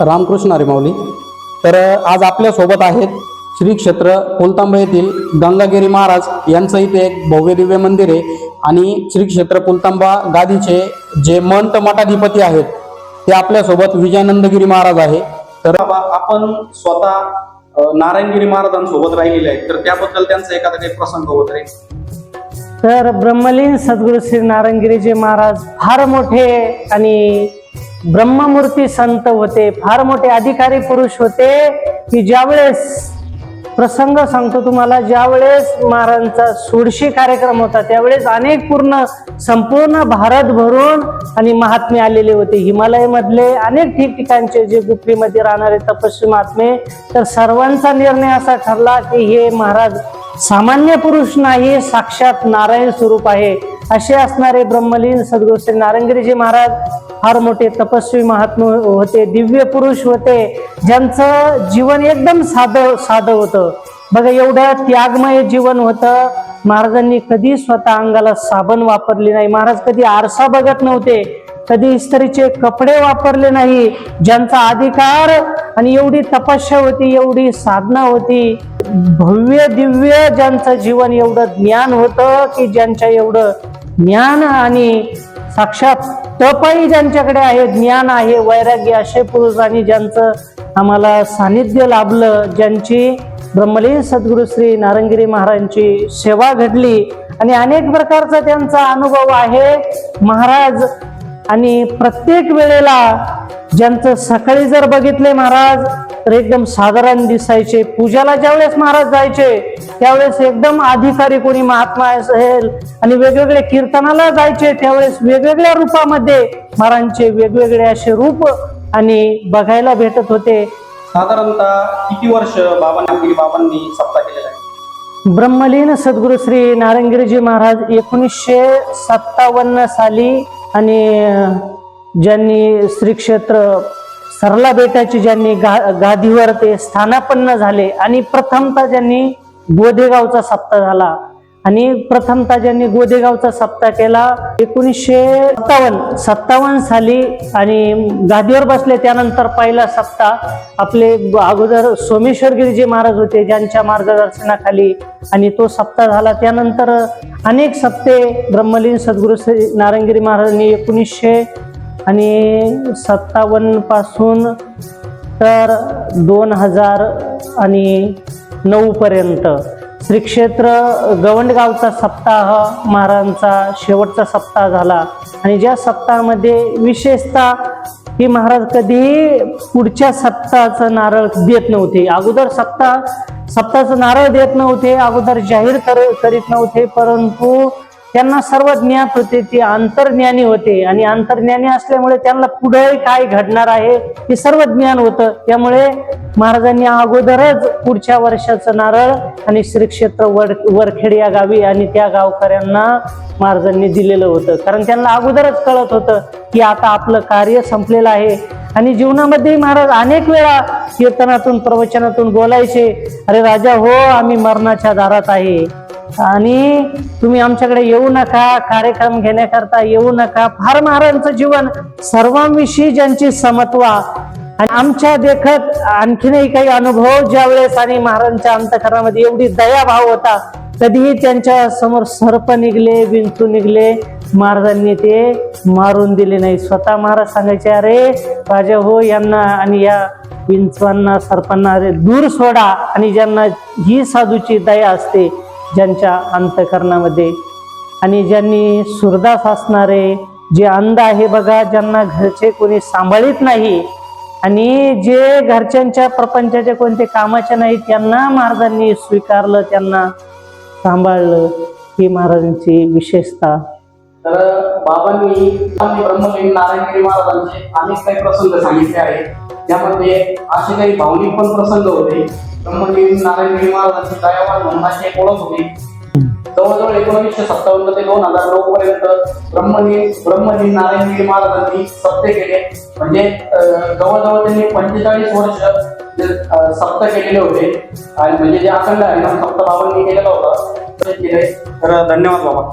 रामकृष्ण अरिमावली तर आज आपल्यासोबत आहेत श्री क्षेत्र पुलतांबा येथील गंगागिरी महाराज. यांचं इथे एक भव्य दिव्य मंदिर आहे. आणि श्री क्षेत्र पुलतांबा गादीचे जे मंत मठाधिपती आहेत ते आपल्यासोबत विजयानंदगिरी महाराज आहे. तर आपण स्वतः नारायणगिरी महाराजांसोबत राहिलेले आहेत. तर त्याबद्दल त्यांचा एखादा काही प्रसंग होत आहे. तर ब्रह्मलीन सद्गुरु श्री नारायणगिरीजी महाराज फार मोठे आणि ब्रह्ममूर्ती संत होते. फार मोठे अधिकारी पुरुष होते की ज्यावेळेस प्रसंग सांगतो तुम्हाला ज्यावेळेस महाराजांचा सोडशी कार्यक्रम होता त्यावेळेस अनेक पूर्ण संपूर्ण भारत भरून आणि महात्मे आलेले होते. हिमालयमधले अनेक ठिकठिकाणचे जे गुफेमध्ये राहणारे तपस्वी महात्मे तर सर्वांचा निर्णय असा ठरला की हे महाराज सामान्य पुरुष नाही साक्षात नारायण स्वरूप आहे. असे असणारे ब्रह्मलीन सद्गुरू श्री नारायणगिरीजी महाराज फार मोठे तपस्वी महात्मा होते दिव्य पुरुष होते. ज्यांचं जीवन एकदम साधं साधं होतं. बघा एवढं त्यागमय जीवन होतं. महाराजांनी कधी स्वतः अंगाला साबण वापरली नाही. महाराज कधी आरसा बघत नव्हते. कधी इस्त्रीचे कपडे वापरले नाही. ज्यांचा अधिकार आणि एवढी तपस्या होती एवढी साधना होती. भव्य दिव्य ज्यांचं जीवन एवढं ज्ञान होतं की ज्यांच्या एवढं ज्ञान आणि साक्षात तपही ज्यांच्याकडे आहे ज्ञान आहे वैराग्य असे पुरुष आणि ज्यांचं आम्हाला सानिध्य लाभलं ज्यांची ब्रह्मलीन सद्गुरु श्री नारंगिरी महाराजांची सेवा घडली आणि अनेक प्रकारचा त्यांचा अनुभव आहे. महाराज आणि प्रत्येक वेळेला ज्यांचं सकाळी जर बघितले महाराज तर एकदम साधारण दिसायचे. पूजाला ज्यावेळेस महाराज जायचे त्यावेळेस एकदम अधिकारी कोणी महात्मा असेल आणि वेगवेगळे कीर्तनाला जायचे त्यावेळेस वेगवेगळ्या रूपामध्ये महाराजांचे वेगवेगळे असे रूप आणि बघायला भेटत होते. साधारणतः किती वर्ष बाबांनी बाबांनी सप्ताह केलेला आहे? ब्रह्मलीन सद्गुरू श्री नारायणगिरीजी महाराज एकोणीसशे सत्तावन्न साली आणि ज्यांनी श्री क्षेत्र सरला बेटाची ज्यांनी गा गादीवर ते स्थानापन्न झाले आणि प्रथमता ज्यांनी गोदेगावचा सप्ताह झाला आणि प्रथमता ज्यांनी गोदेगावचा सप्ताह केला एकोणीसशे सत्तावन्न सत्तावन्न साली आणि गादीवर बसले त्यानंतर पहिला सप्ताह आपले अगोदर सोमेश्वर गिरीजी महाराज होते ज्यांच्या मार्गदर्शनाखाली आणि तो सप्ताह झाला. त्यानंतर अनेक सप्ते ब्रह्मलीन सद्गुरु श्री नारायणगिरी महाराजांनी एकोणीसशे आणि सत्तावन्नपासून तर दोन हजार आणि नऊ पर्यंत. श्री क्षेत्र गवंडगावचा सप्ताह महाराजांचा शेवटचा सप्ताह झाला. आणि ज्या सप्ताहामध्ये विशेषतः की महाराज कधीही पुढच्या सप्ताहाचं नारळ देत नव्हते. अगोदर सप्ताह सप्ताहाचं नारळ देत नव्हते अगोदर जाहीर कर करीत नव्हते परंतु त्यांना सर्व ज्ञात होते ते अंतर्ज्ञानी होते. आणि अंतर्ज्ञानी असल्यामुळे त्यांना पुढे काय घडणार आहे हे सर्व ज्ञान होतं. त्यामुळे महाराजांनी अगोदरच पुढच्या वर्षाचं नारळ आणि श्रीक्षेत्र वर वरखेड या गावी आणि त्या गावकऱ्यांना महाराजांनी दिलेलं होतं. कारण त्यांना अगोदरच कळत होतं की आता आपलं कार्य संपलेलं आहे. आणि जीवनामध्ये महाराज अनेक वेळा कीर्तनातून प्रवचनातून बोलायचे अरे राजा हो आम्ही मरणाच्या दारात आहे. आणि तुम्ही आमच्याकडे येऊ नका कार्यक्रम घेण्याकरता येऊ नका. फार महाराजांचं जीवन सर्वांविषयी ज्यांची समत्वा. आणि आमच्या देखत आणखीनही काही अनुभव ज्यावेळेस आणि महाराजांच्या अंतकरणामध्ये एवढी दयाभाव होता कधीही त्यांच्यासमोर सर्प निघले विंचू निघले. महाराजांनी ते मारून दिले नाही. स्वतः महाराज सांगायचे अरे राजा हो यांना आणि या विंचवांना सर्पांना अरे दूर सोडा आणि ज्यांना ही साधूची दया असते ज्यांच्या अंतकरणामध्ये. आणि ज्यांनी सुरदास असणारे जे अंध आहे बघा ज्यांना घरचे कोणी सांभाळीत नाही आणि जे घरच्यांच्या प्रपंचाच्या कोणते कामाचे नाही त्यांना महाराजांनी स्वीकारलं त्यांना सांभाळलं. ही महाराजांची विशेषता. तर बाबांनी ब्रह्मलीन नारायणगिरी महाराजांचे अनेक काही प्रसंग सांगितले आहेत. त्यामध्ये असे काही भावनिक पण प्रसंग होते. ब्रह्मलीन नारायणगिरी महाराजांची दयावान म्हणून अशी एक ओळख होती. जवळजवळ एकोणीसशे सत्तावन्न ते दोन हजार नऊ पर्यंत ब्रह्मलीन ब्रह्मलीन नारायणगिरी महाराजांनी सत्य केले. म्हणजे जवळजवळ त्यांनी पंचेचाळीस वर्ष सप्त केलेले होते. आणि म्हणजे जे अखंड आहे ना सप्त बाबांनी केलेलं होतं. तर धन्यवाद बाबा.